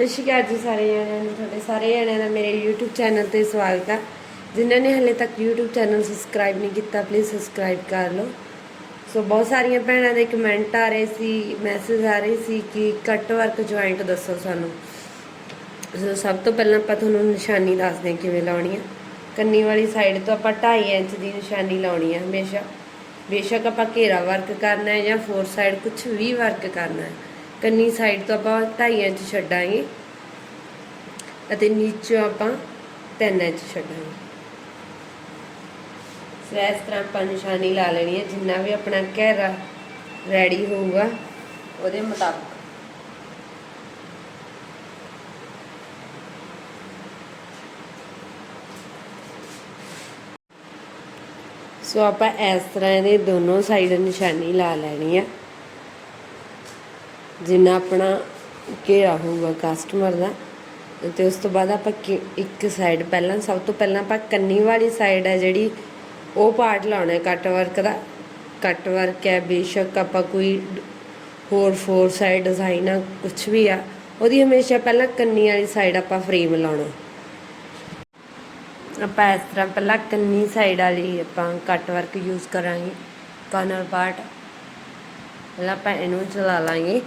ਸਤਿ ਸ਼੍ਰੀ ਅਕਾਲ ਜੀ ਸਾਰੇ ਜਣਿਆਂ ਨੂੰ, ਤੁਹਾਡੇ ਸਾਰੇ ਜਣਿਆਂ ਦਾ ਮੇਰੇ YouTube ਚੈਨਲ ਤੇ ਸਵਾਗਤ ਹੈ ਜਿਨ੍ਹਾਂ ਨੇ ਹਲੇ ਤੱਕ YouTube ਚੈਨਲ ਸਬਸਕ੍ਰਾਈਬ ਨਹੀਂ ਕੀਤਾ ਪਲੀਜ਼ ਸਬਸਕ੍ਰਾਈਬ ਕਰ ਲਓ। ਸੋ ਬਹੁਤ ਸਾਰੀਆਂ ਭੈਣਾਂ ਦੇ ਕਮੈਂਟ ਆ ਰਹੇ ਸੀ ਮੈਸੇਜ ਆ ਰਹੇ ਸੀ ਕਿ ਕੱਟ ਵਰਕ ਜੁਆਇੰਟ ਦੱਸੋ ਸਾਨੂੰ। ਸੋ ਸਭ ਤੋਂ ਪਹਿਲਾਂ ਆਪਾਂ ਤੁਹਾਨੂੰ ਨਿਸ਼ਾਨੀ ਦੱਸਦੇ ਹਾਂ ਕਿਵੇਂ ਲਾਉਣੀ ਹੈ ਕੰਨੀ ਵਾਲੀ ਸਾਈਡ ਤੋਂ ਆਪਾਂ 2.5 ਇੰਚ ਦੀ ਨਿਸ਼ਾਨੀ ਲਾਉਣੀ ਹੈ ਹਮੇਸ਼ਾ। ਬੇਸ਼ੱਕ ਆਪਾਂ ਘੇਰਾ ਵਰਕ ਕਰਨਾ ਹੈ ਜਾਂ ਫੋਰ ਸਾਈਡ ਕੁਝ ਵੀ ਵਰਕ ਕਰਨਾ ਹੈ। ਕੰਨੀ ਸਾਈਡ ਤੋਂ ਆਪਾਂ 2.5 ਇੰਚ ਛੱਡਾਂਗੇ ਅਤੇ ਨੀਚੋਂ ਆਪਾਂ 3 ਇੰਚ ਛੱਡਾਂਗੇ। ਸੋ ਇਸ ਤਰ੍ਹਾਂ ਆਪਾਂ ਨਿਸ਼ਾਨੀ ਲਾ ਲੈਣੀ ਹੈ। ਜਿੰਨਾ ਵੀ ਆਪਣਾ ਘੇਰਾ ਰੈਡੀ ਹੋਊਗਾ, ਉਹਦੇ ਮੁਤਾਬਕ। ਸੋ ਆਪਾਂ ਇਸ ਤਰ੍ਹਾਂ ਇਹਦੇ ਦੋਨੋਂ ਸਾਈਡ ਨਿਸ਼ਾਨੀ ਲਾ ਲੈਣੀ ਆ ਜਿੰਨਾ ਆਪਣਾ ਘੇਰਾ ਹੋਊਗਾ ਕਸਟਮਰ ਦਾ, ਤੇ ਉਸ ਤੋਂ ਬਾਅਦ ਆਪਾਂ ਕਿ- ਇੱਕ ਸਾਈਡ ਪਹਿਲਾਂ, ਸਭ ਤੋਂ ਪਹਿਲਾਂ ਆਪਾਂ ਕੰਨੀ ਵਾਲੀ ਸਾਈਡ ਹੈ ਜਿਹੜੀ, ਉਹ ਪਾਰਟ ਲਾਉਣਾ ਹੈ ਕੱਟ ਵਰਕ ਦਾ। ਕੱਟ ਵਰਕ ਹੈ, ਬੇਸ਼ੱਕ ਆਪਾਂ ਕੋਈ ਹੋਰ ਫੋਰ ਸਾਈਡ ਡਿਜ਼ਾਈਨ ਆ ਕੁਝ ਵੀ ਆ, ਉਹਦੀ ਹਮੇਸ਼ਾ ਪਹਿਲਾਂ ਕੰਨੀ ਵਾਲੀ ਸਾਈਡ ਆਪਾਂ ਫਰੇਮ ਲਾਉਣਾ। ਆਪਾਂ ਇਸ ਤਰ੍ਹਾਂ ਪਹਿਲਾਂ ਕੰਨੀ ਸਾਈਡ ਵਾਲੀ ਆਪਾਂ ਕੱਟ ਵਰਕ ਯੂਜ਼ ਕਰਾਂਗੇ ਕਾਰਨਰ ਪਾਰਟ ਪਹਿਲਾਂ ਆਪਾਂ ਇਹਨੂੰ ਚਲਾ ਲਾਂਗੇ।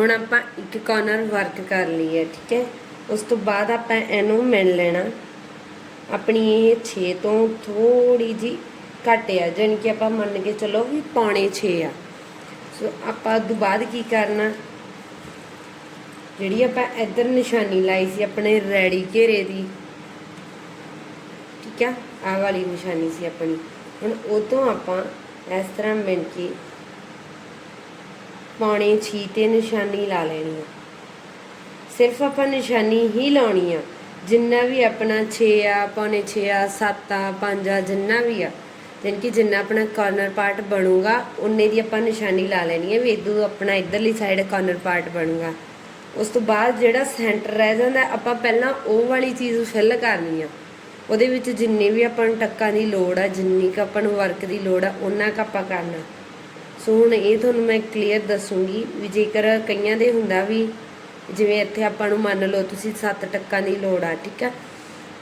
ਹੁਣ ਆਪਾਂ ਇੱਕ ਕਾਰਨਰ ਵਰਕ ਕਰ ਲਈ ਹੈ, ਠੀਕ ਹੈ? ਉਸ ਤੋਂ ਬਾਅਦ ਆਪਾਂ ਇਹਨੂੰ ਮਿਲ ਲੈਣਾ। ਆਪਣੀ ਇਹ 6 ਤੋਂ ਥੋੜੀ ਜੀ ਘੱਟ ਆ, ਜਾਣੀ ਕਿ ਆਪਾਂ ਮੰਨ ਕੇ ਚੱਲੋ ਵੀ ਪੌਣੇ 6 ਆ। ਸੋ ਆਪਾਂ ਤੋਂ ਬਾਅਦ ਕੀ ਕਰਨਾ? ਜਿਹੜੀ ਆਪਾਂ ਇੱਧਰ ਨਿਸ਼ਾਨੀ ਲਾਈ ਸੀ ਆਪਣੇ ਰੈਡੀ ਘੇਰੇ ਦੀ, ਠੀਕ ਆ? ਆਹ ਵਾਲੀ ਨਿਸ਼ਾਨੀ ਸੀ ਆਪਣੀ। ਹੁਣ ਉਹ ਤੋਂ ਆਪਾਂ ਇਸ ਤਰ੍ਹਾਂ ਮਿਲ ਕੇ ਪੌਣੇ 6 ਤੇ ਨਿਸ਼ਾਨੀ ਲਾ ਲੈਣੀ ਆ। ਸਿਰਫ ਆਪਾਂ ਨਿਸ਼ਾਨੀ ਹੀ ਲਾਉਣੀ ਆ, ਜਿੰਨਾ ਵੀ ਆਪਣਾ 6 ਆ, ਪੌਣੇ 6 ਆ 7 ਆ 5 ਆ, ਜਿੰਨਾ ਵੀ ਆ। ਜਾਣੀ ਕਿ ਜਿੰਨਾ ਆਪਣਾ ਕਾਰਨਰ ਪਾਰਟ ਬਣੂਗਾ, ਉਨੇ ਦੀ ਆਪਾਂ ਨਿਸ਼ਾਨੀ ਲਾ ਲੈਣੀ ਹੈ ਵੀ ਇਦੋਂ ਆਪਣਾ ਇਧਰਲੀ ਸਾਈਡ ਕਾਰਨਰ ਪਾਰਟ ਬਣੂਗਾ। ਉਸ ਤੋਂ ਬਾਅਦ ਜਿਹੜਾ ਸੈਂਟਰ ਰਹਿ ਜਾਂਦਾ, ਆਪਾਂ ਪਹਿਲਾਂ ਉਹ ਵਾਲੀ ਚੀਜ਼ ਫਿਲ ਕਰਨੀ ਆ। ਉਹਦੇ ਵਿੱਚ ਜਿੰਨੇ ਵੀ ਆਪਾਂ ਨੂੰ ਟੱਕਾਂ ਦੀ ਲੋੜ ਆ, ਜਿੰਨੀ ਕ ਆਪਾਂ ਨੂੰ ਵਰਕ ਦੀ ਲੋੜ ਆ ਉਹਨਾਂ ਕ ਆਪਾਂ ਕਰਨਾ। ਸੋ ਹੁਣ ਇਹ ਤੁਹਾਨੂੰ ਮੈਂ ਕਲੀਅਰ ਦੱਸੂਗੀ ਵੀ ਜੇਕਰ ਕਈਆਂ ਦੇ ਹੁੰਦਾ ਵੀ ਜਿਵੇਂ ਇੱਥੇ ਆਪਾਂ ਨੂੰ ਮੰਨ ਲਓ ਤੁਸੀਂ 7 ਟੱਕਾਂ ਦੀ ਲੋੜ ਆ, ਠੀਕ ਆ,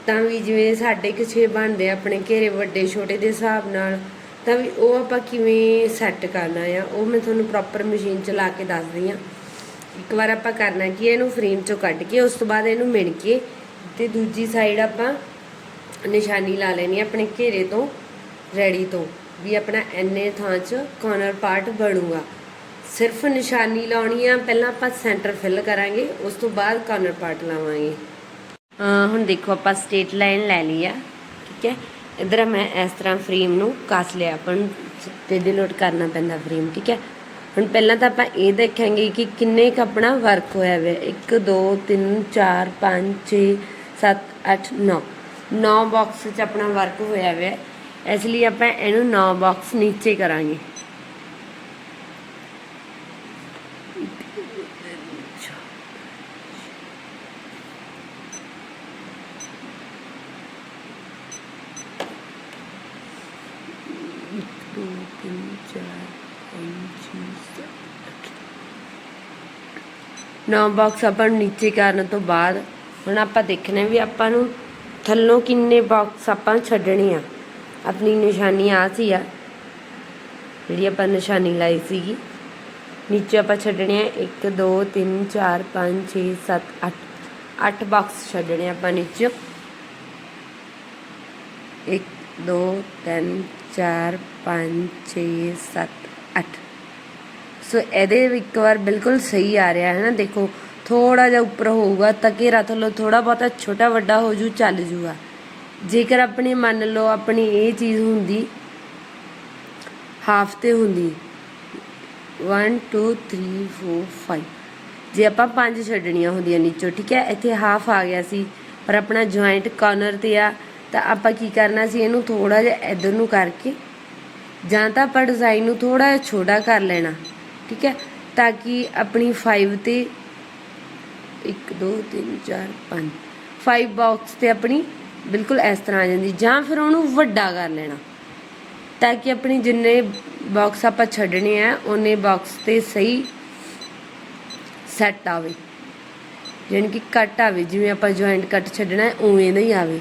ਤਾਂ ਵੀ ਜਿਵੇਂ ਸਾਡੇ ਕਿ 6 ਬਣਦੇ ਆ ਆਪਣੇ ਘੇਰੇ ਵੱਡੇ ਛੋਟੇ ਦੇ ਹਿਸਾਬ ਨਾਲ, ਤਾਂ ਵੀ ਉਹ ਆਪਾਂ ਕਿਵੇਂ ਸੈੱਟ ਕਰਨਾ ਆ, ਉਹ ਮੈਂ ਤੁਹਾਨੂੰ ਪ੍ਰੋਪਰ ਮਸ਼ੀਨ ਚ ਲਾ ਕੇ ਦੱਸਦੀ ਆ। ਇੱਕ ਵਾਰ ਆਪਾਂ ਕਰਨਾ ਕੀ ਇਹਨੂੰ ਫਰੇਮ ਚੋਂ ਕੱਢ ਕੇ, ਉਸ ਤੋਂ ਬਾਅਦ ਇਹਨੂੰ ਮਿਣ ਕੇ ਤੇ ਦੂਜੀ ਸਾਈਡ ਆਪਾਂ ਨਿਸ਼ਾਨੀ ਲਾ ਲੈਣੀ ਆਪਣੇ ਘੇਰੇ ਤੋਂ, ਰੈਡੀ ਤੋਂ। ਵੀ ਆਪਣਾ ਐਨੇ ਥਾਂ 'ਚ ਕਾਰਨਰ ਪਾਰਟ ਬਣੂਗਾ। ਸਿਰਫ ਨਿਸ਼ਾਨੀ ਲਾਉਣੀ ਆ, ਪਹਿਲਾਂ ਆਪਾਂ ਸੈਂਟਰ ਫਿਲ ਕਰਾਂਗੇ, ਉਸ ਤੋਂ ਬਾਅਦ ਕਾਰਨਰ ਪਾਰਟ ਲਾਵਾਂਗੇ। ਹੁਣ ਦੇਖੋ, ਆਪਾਂ ਸਟੇਟ ਲਾਈਨ ਲੈ ਲਈ ਆ, ਠੀਕ ਹੈ? ਇਧਰ ਮੈਂ ਇਸ ਤਰ੍ਹਾਂ ਫਰੇਮ ਨੂੰ ਕੱਸ ਲਿਆ, ਆਪਾਂ ਨੂੰ ਟੇਢੇ ਲੋਡ ਕਰਨਾ ਪੈਂਦਾ ਫਰੇਮ ਠੀਕ ਹੈ? ਹੁਣ ਪਹਿਲਾਂ ਤਾਂ ਆਪਾਂ ਇਹ ਦੇਖਾਂਗੇ ਕਿ ਕਿੰਨੇ ਕ ਆਪਣਾ ਵਰਕ ਹੋਇਆ ਹੋਇਆ 1 2 3 4 5 6 7 8 9 9 ਬਾਕਸ 'ਚ ਆਪਣਾ ਵਰਕ ਹੋਇਆ ਹੋਇਆ ਇਸ ਲਈ ਆਪਾਂ ਇਹਨੂੰ 9 ਬਾਕਸ ਨੀਚੇ ਕਰਾਂਗੇ। ਨੌ ਬਾਕਸ ਆਪਾਂ ਨੂੰ ਨੀਚੇ ਕਰਨ ਤੋਂ ਬਾਅਦ ਹੁਣ ਆਪਾਂ ਦੇਖਣਾ ਵੀ ਆਪਾਂ ਨੂੰ ਥੱਲੋਂ ਕਿੰਨੇ ਬਾਕਸ ਆਪਾਂ ਛੱਡਣੇ ਆ। ਆਪਣੀ ਨਿਸ਼ਾਨੀ ਆ ਸੀ ਆ, ਜਿਹੜੀ ਆਪਾਂ ਨਿਸ਼ਾਨੀ ਲਾਈ ਸੀਗੀ। ਨੀਚੇ ਆਪਾਂ ਛੱਡਣੇ ਆ 1 2 3 4 5 6 7 8 8 ਬਾਕਸ ਛੱਡਣੇ ਆ ਆਪਾਂ ਨੀਚੇ। 1 2 3 4 5 6 7 8 ਸੋ ਇਹਦੇ ਇੱਕ ਵਾਰ ਬਿਲਕੁਲ ਸਹੀ ਆ ਰਿਹਾ ਹੈ ਨਾ, ਦੇਖੋ ਥੋੜਾ ਜਿਹਾ ਉੱਪਰ ਹੋਊਗਾ, ਤਾਂ ਘੇਰਾ ਥੱਲੋਂ ਥੋੜਾ ਬਹੁਤਾ ਛੋਟਾ ਵੱਡਾ ਹੋ ਜੂ ਚੱਲ ਜੂਗਾ। ਜੇਕਰ ਆਪਣੀ ਮੰਨ ਲਓ ਆਪਣੀ ਇਹ ਚੀਜ਼ ਹੁੰਦੀ ਹਾਫ ਤੇ ਹੁੰਦੀ 1 2 3 4 5 ਜੇ ਆਪਾਂ ਪੰਜ ਛੱਡਣੀਆਂ ਹੁੰਦੀਆਂ ਨੀਚੋਂ, ਠੀਕ ਹੈ, ਇੱਥੇ ਹਾਫ ਆ ਗਿਆ ਸੀ, ਪਰ ਆਪਣਾ ਜੁਆਇੰਟ ਕਾਰਨਰ ਤੇ ਆ, ਤਾਂ ਆਪਾਂ ਕੀ ਕਰਨਾ ਸੀ, ਇਹਨੂੰ ਥੋੜਾ ਜਿਹਾ ਇਧਰ ਨੂੰ ਕਰਕੇ, ਜਾਂ ਤਾਂ ਆਪਾਂ ਡਿਜ਼ਾਈਨ ਨੂੰ ਥੋੜਾ ਜਿਹਾ ਛੋਟਾ ਕਰ ਲੈਣਾ, ਠੀਕ ਹੈ, ਤਾਂ ਕਿ ਆਪਣੀ 5 ਤੇ 1 2 3 4 5 5 ਬਾਕਸ ਤੇ ਆਪਣੀ ਬਿਲਕੁਲ ਇਸ ਤਰ੍ਹਾਂ ਆ ਜਾਂਦੀ, ਜਾਂ ਫਿਰ ਉਹਨੂੰ ਵੱਡਾ ਕਰ ਲੈਣਾ। ਤਾਂ ਕਿ ਆਪਣੀ ਜਿੰਨੇ ਬਾਕਸ ਆਪਾਂ ਛੱਡਣੇ ਆ, ਉਹਨੇ ਬਾਕਸ ਤੇ ਸਹੀ ਸੈੱਟ ਆਵੇ। ਯਾਨੀ ਕਿ ਕੱਟ ਆਵੇ, ਜਿਵੇਂ ਆਪਾਂ ਜੁਆਇੰਟ ਕੱਟ ਛੱਡਣਾ ਹੈ ਉਵੇਂ ਦਾ ਹੀ ਆਵੇ।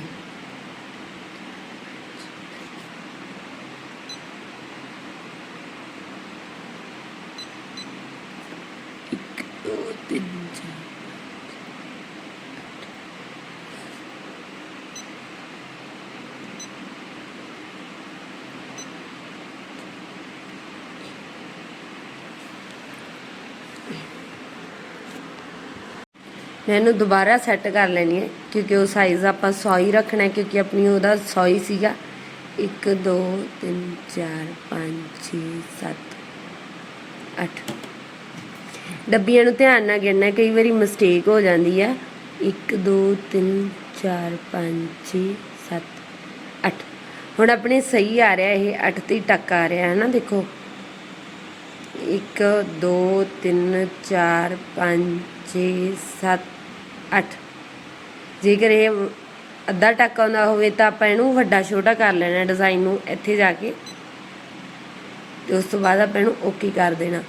ਇੱਕ, ਦੋ, ਤਿੰਨ ਮੈਂ ਇਹਨੂੰ ਦੁਬਾਰਾ ਸੈੱਟ ਕਰ ਲੈਣੀ ਹੈ, ਕਿਉਂਕਿ ਉਹ ਸਾਈਜ਼ ਆਪਾਂ 100 ਹੀ ਰੱਖਣਾ ਹੈ, ਕਿਉਂਕਿ ਆਪਣੀ ਉਹਦਾ 100 ਹੀ ਸੀਗਾ। 1 2 3 4 5 6 7 8 ਡੱਬੀਆਂ ਨੂੰ ਧਿਆਨ ਨਾਲ ਗਿਣਨਾ ਕਈ ਵਾਰੀ ਮਿਸਟੇਕ ਹੋ ਜਾਂਦੀ ਹੈ। 1 2 3 4 5 6 7 8 ਹੁਣ ਆਪਣੇ ਸਹੀ ਆ ਰਿਹਾ, ਇਹ 8 ਤੇ ਹੀ ਟੱਕ ਆ ਰਿਹਾ ਹੈ ਨਾ ਦੇਖੋ। 1 2 3 4 5 6 7 8 ਜੇਕਰ ਇਹ ਅੱਧਾ ਟੱਕ ਆਉਂਦਾ ਹੋਵੇ ਤਾਂ ਆਪਾਂ ਇਹਨੂੰ ਵੱਡਾ ਛੋਟਾ ਕਰ ਲੈਣਾ ਡਿਜ਼ਾਈਨ ਨੂੰ ਇੱਥੇ ਜਾ ਕੇ। ਤੇ ਉਸ ਤੋਂ ਬਾਅਦ ਆਪਾਂ ਇਹਨੂੰ ਓਕੇ ਕਰ ਦੇਣਾ।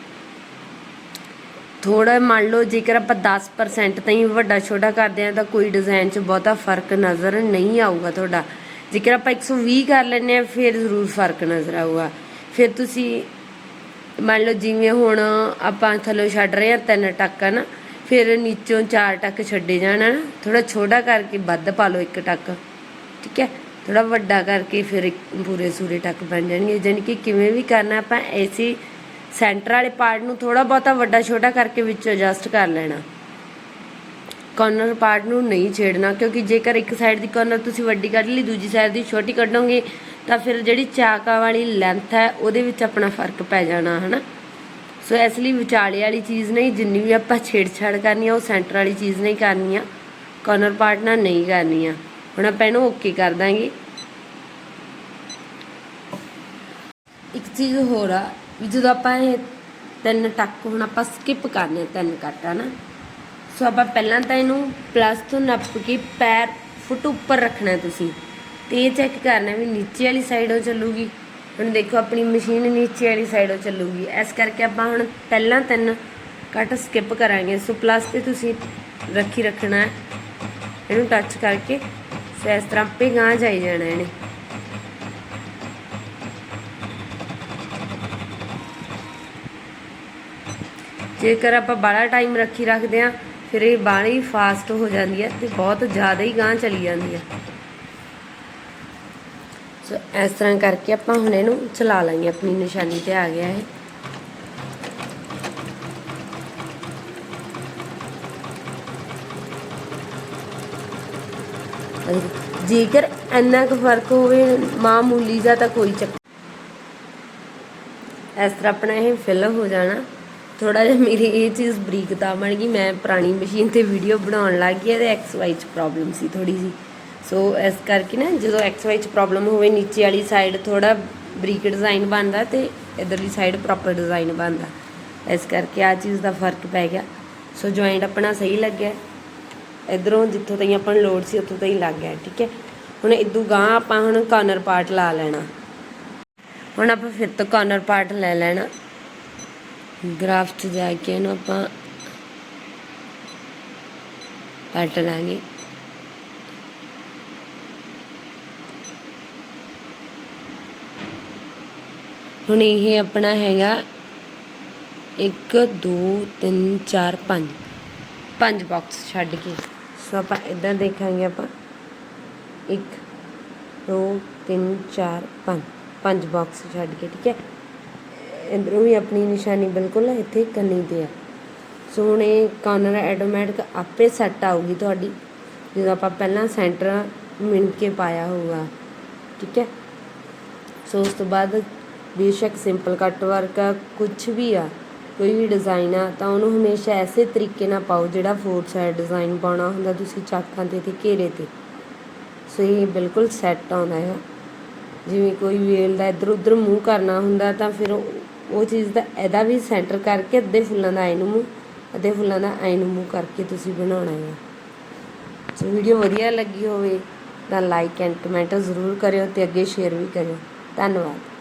ਥੋੜਾ ਮੰਨ ਲਓ ਜੇਕਰ ਆਪਾਂ 10% ਤਾਈਂ ਵੱਡਾ ਛੋਟਾ ਕਰਦੇ ਆ ਤਾਂ ਕੋਈ ਡਿਜ਼ਾਈਨ 'ਚ ਬਹੁਤਾ ਫ਼ਰਕ ਨਜ਼ਰ ਨਹੀਂ ਆਊਗਾ ਤੁਹਾਡਾ। ਜੇਕਰ ਆਪਾਂ 120 ਕਰ ਲੈਂਦੇ ਆ ਫਿਰ ਜ਼ਰੂਰ ਫ਼ਰਕ ਨਜ਼ਰ ਆਊਗਾ। ਫਿਰ ਤੁਸੀਂ ਮੰਨ ਲਓ ਜਿਵੇਂ ਹੁਣ ਆਪਾਂ ਥੱਲੋਂ ਛੱਡ ਰਹੇ ਆ ਤਿੰਨ ਟੱਕ ਨਾ ਫਿਰ ਨੀਚੋਂ ਚਾਰ ਟੱਕ ਛੱਡੇ ਜਾਣਾ ਨਾ ਥੋੜਾ ਛੋਟਾ ਕਰਕੇ ਵੱਧ ਪਾ ਲਓ ਇੱਕ ਟੱਕ, ਠੀਕ ਹੈ? ਥੋੜਾ ਵੱਡਾ ਕਰਕੇ ਫਿਰ ਇੱਕ ਪੂਰੇ ਸੂਰੇ ਟੱਕ ਬਣ ਜਾਣਗੇ, ਜਾਣੀ ਕਿ ਕਿਵੇਂ ਵੀ ਕਰਨਾ ਆਪਾਂ ਐਸੀ ਸੈਂਟਰ ਵਾਲੇ ਪਾਰਟ ਨੂੰ ਥੋੜਾ ਬਹੁਤਾ ਵੱਡਾ ਛੋਟਾ ਕਰਕੇ ਵਿੱਚ ਐਡਜਸਟ ਕਰ ਲੈਣਾ। ਕਾਰਨਰ ਪਾਰਟ ਨੂੰ ਨਹੀਂ ਛੇੜਨਾ, ਕਿਉਂਕਿ ਜੇਕਰ ਇੱਕ ਸਾਈਡ ਦੀ ਕਾਰਨਰ ਤੁਸੀਂ ਵੱਡੀ ਕੱਢ ਲਈ, ਦੂਜੀ ਸਾਈਡ ਦੀ ਛੋਟੀ ਕੱਢੋਗੇ, ਤਾਂ ਫਿਰ ਜਿਹੜੀ ਚਾਕਾ ਵਾਲੀ ਲੈਂਥ ਹੈ, ਉਹਦੇ ਵਿੱਚ ਆਪਣਾ ਫ਼ਰਕ ਪੈ ਜਾਣਾ, ਹਨਾ? ਸੋ ਇਸ ਲਈ ਵਿਚਾਲੇ ਵਾਲੀ ਚੀਜ਼ ਨਹੀਂ, ਜਿੰਨੀ ਵੀ ਆਪਾਂ ਛੇੜਛਾੜ ਕਰਨੀ ਆ, ਉਹ ਸੈਂਟਰ ਵਾਲੀ ਚੀਜ਼ ਨਹੀਂ ਕਰਨੀ ਆ। ਕਾਰਨਰ ਪਾਰਟ ਨਾਲ ਨਹੀਂ ਕਰਨੀ ਆ। ਹੁਣ ਆਪਾਂ ਇਹਨੂੰ ਓਕੇ ਕਰ ਦਾਂਗੇ। ਇੱਕ ਚੀਜ਼ ਹੋਰ ਆ, ਵੀ ਜਦੋਂ ਆਪਾਂ ਇਹ ਤਿੰਨ ਟੱਕ ਹੁਣ ਆਪਾਂ ਸਕਿਪ ਕਰਨੇ ਤਿੰਨ ਕੱਟ ਆ ਨਾ ਸੋ ਆਪਾਂ ਪਹਿਲਾਂ ਤਾਂ ਇਹਨੂੰ ਪਲੱਸ ਤੋਂ ਨੱਪ ਕੇ ਪੈਰ ਫੁੱਟ ਉੱਪਰ ਰੱਖਣਾ ਤੁਸੀਂ। ਤੇ ਇਹ ਚੈੱਕ ਕਰਨਾ ਵੀ ਨੀਚੇ ਵਾਲੀ ਸਾਈਡੋਂ ਚੱਲੂਗੀ। ਹੁਣ ਦੇਖੋ, ਆਪਣੀ ਮਸ਼ੀਨ ਨੀਚੇ ਵਾਲੀ ਸਾਈਡੋਂ ਚੱਲੂਗੀ। ਇਸ ਕਰਕੇ ਆਪਾਂ ਹੁਣ ਪਹਿਲਾਂ ਤਿੰਨ ਕੱਟ ਸਕਿਪ ਕਰਾਂਗੇ। ਸੋ ਪਲੱਸ ਤੇ ਤੁਸੀਂ ਰੱਖੀ ਰੱਖਣਾ ਹੈ। ਇਹਨੂੰ ਟੱਚ ਕਰਕੇ ਸੋ ਇਸ ਤਰ੍ਹਾਂ ਆਪੇ ਗਾਂ ਜਾਈ ਜਾਣਾ ਇਹਨੇ। ਜੇਕਰ ਆਪਾਂ ਬਾਲਾ ਟਾਈਮ ਰੱਖੀ ਰੱਖਦੇ ਆ ਫਿਰ ਇਹ ਬਾਲੀ ਫਾਸਟ ਹੋ ਜਾਂਦੀ ਹੈ ਤੇ ਬਹੁਤ ਜ਼ਿਆਦਾ ਹੀ ਗਾਂ ਚਲੀ ਜਾਂਦੀ ਹੈ। ਸੋ ਇਸ ਤਰ੍ਹਾਂ ਕਰਕੇ ਆਪਾਂ ਹੁਣ ਇਹਨੂੰ ਚਲਾ ਲਾਂਗੇ, ਆਪਣੀ ਨਿਸ਼ਾਨੀ ਤੇ ਆ ਗਿਆ ਇਹ। ਜੇਕਰ ਇੰਨਾ ਕੁ ਫ਼ਰਕ ਹੋਵੇ ਮਾਮੂਲੀ ਦਾ ਤਾਂ ਕੋਈ ਚੱਕਰ ਇਸ ਤਰ੍ਹਾਂ ਆਪਣਾ ਇਹ ਫਿਲ ਹੋ ਜਾਣਾ। ਥੋੜਾ ਜਿਹਾ ਮੇਰੀ ਇਹ ਚੀਜ਼ ਬਰੀਕ ਤਾਂ ਬਣ ਗਈ। ਮੈਂ ਪੁਰਾਣੀ ਮਸ਼ੀਨ ਤੇ ਵੀਡੀਓ ਬਣਾਉਣ ਲੱਗ ਗਈ ਤੇ ਐਕਸ ਵਾਈ ਚ ਪ੍ਰੋਬਲਮ ਸੀ ਥੋੜੀ ਜੀ ਸੋ ਇਸ ਕਰਕੇ ਨਾ ਜਦੋਂ ਐਕਸ ਵਾਈ ਚ ਪ੍ਰੋਬਲਮ ਹੋਵੇ, ਨੀਚੇ ਵਾਲੀ ਸਾਈਡ ਥੋੜਾ ਬਰੀਕ ਡਿਜ਼ਾਈਨ ਬਣਦਾ ਤੇ ਇਧਰਲੀ ਸਾਈਡ ਪ੍ਰੋਪਰ ਡਿਜ਼ਾਈਨ ਬਣਦਾ। ਇਸ ਕਰਕੇ ਆ ਚੀਜ਼ ਦਾ ਫ਼ਰਕ ਪੈ ਗਿਆ। ਸੋ ਜੁਆਇੰਟ ਆਪਣਾ ਸਹੀ ਲੱਗਿਆ। ਇਧਰੋਂ ਜਿੱਥੋਂ ਤਾਈਂ ਆਪਾਂ ਨੂੰ ਲੋਡ ਸੀ, ਉੱਥੋਂ ਤਾਈਂ ਲੱਗ ਗਿਆ, ਠੀਕ ਹੈ? ਹੁਣ ਇਦੋਂ ਗਾਂ ਆਪਾਂ ਹੁਣ ਕਾਰਨਰ ਪਾਰਟ ਲਾ ਲੈਣਾ। ਹੁਣ ਆਪਾਂ ਫਿਰ ਤੋਂ ਕਾਰਨਰ ਪਾਰਟ ਲੈ ਲੈਣਾ। ਗ੍ਰਾਫ 'ਚ ਜਾ ਕੇ ਇਹਨੂੰ ਆਪਾਂ ਕੱਟ ਲਾਂਗੇ। ਹੁਣ ਇਹ ਆਪਣਾ ਹੈਗਾ 1 2 3 4 5 ਪੰਜ ਬਾਕਸ ਛੱਡ ਕੇ। ਸੋ ਆਪਾਂ ਇਦਾਂ ਦੇਖਾਂਗੇ ਆਪਾਂ। 1 2 3 4 5 ਪੰਜ ਬਾਕਸ ਛੱਡ ਕੇ, ਠੀਕ ਹੈ? ਇਧਰੋਂ ਵੀ ਆਪਣੀ ਨਿਸ਼ਾਨੀ ਬਿਲਕੁਲ ਇੱਥੇ ਕੰਨੀ ਤੇ ਆ। ਸੋ ਹੁਣ ਇਹ ਕਾਰਨਰ ਆਟੋਮੈਟਿਕ ਆਪੇ ਸੈੱਟ ਆਊਗੀ ਤੁਹਾਡੀ। ਜਦੋਂ ਆਪਾਂ ਪਹਿਲਾਂ ਸੈਂਟਰ ਮਿਣ ਕੇ ਪਾਇਆ ਹੋਊਗਾ, ਠੀਕ ਹੈ? ਸੋ ਉਸ ਤੋਂ ਬਾਅਦ ਬੇਸ਼ੱਕ ਸਿੰਪਲ ਕੱਟ ਵਰਕ ਆ ਕੁਝ ਵੀ ਆ, ਕੋਈ ਵੀ ਡਿਜ਼ਾਈਨ ਆ, ਤਾਂ ਉਹਨੂੰ ਹਮੇਸ਼ਾ ਐਸੇ ਤਰੀਕੇ ਨਾਲ ਪਾਓ ਜਿਹੜਾ ਫੋਰ ਸਾਈਡ ਡਿਜ਼ਾਈਨ ਪਾਉਣਾ ਹੁੰਦਾ ਤੁਸੀਂ ਚਾਕਾਂ ਤੇ ਤੇ ਘੇਰੇ ਤੇ। ਸੋ ਇਹ ਬਿਲਕੁਲ ਸੈੱਟ ਆਉਂਦਾ ਹੈ ਜਿਵੇਂ ਕੋਈ ਵੇਲ ਦਾ ਇੱਧਰ ਉੱਧਰ ਮੂੰਹ ਕਰਨਾ ਹੁੰਦਾ ਤਾਂ ਫਿਰ ਉਹ ਚੀਜ਼ ਦਾ ਇਹਦਾ ਵੀ ਸੈਂਟਰ ਕਰਕੇ ਅੱਧੇ ਫੁੱਲਾਂ ਦਾ ਐ ਨੂੰ ਮੂੰਹ, ਅੱਧੇ ਫੁੱਲਾਂ ਦਾ ਐ ਨੂੰ ਮੂੰਹ ਕਰਕੇ ਤੁਸੀਂ ਬਣਾਉਣਾ ਹੈ ਸੋ ਵੀਡੀਓ ਵਧੀਆ ਲੱਗੀ ਹੋਵੇ ਤਾਂ ਲਾਈਕ ਐਂਡ ਕਮੈਂਟ ਜ਼ਰੂਰ ਕਰਿਓ ਤੇ ਅੱਗੇ ਸ਼ੇਅਰ ਵੀ ਕਰਿਓ। ਧੰਨਵਾਦ।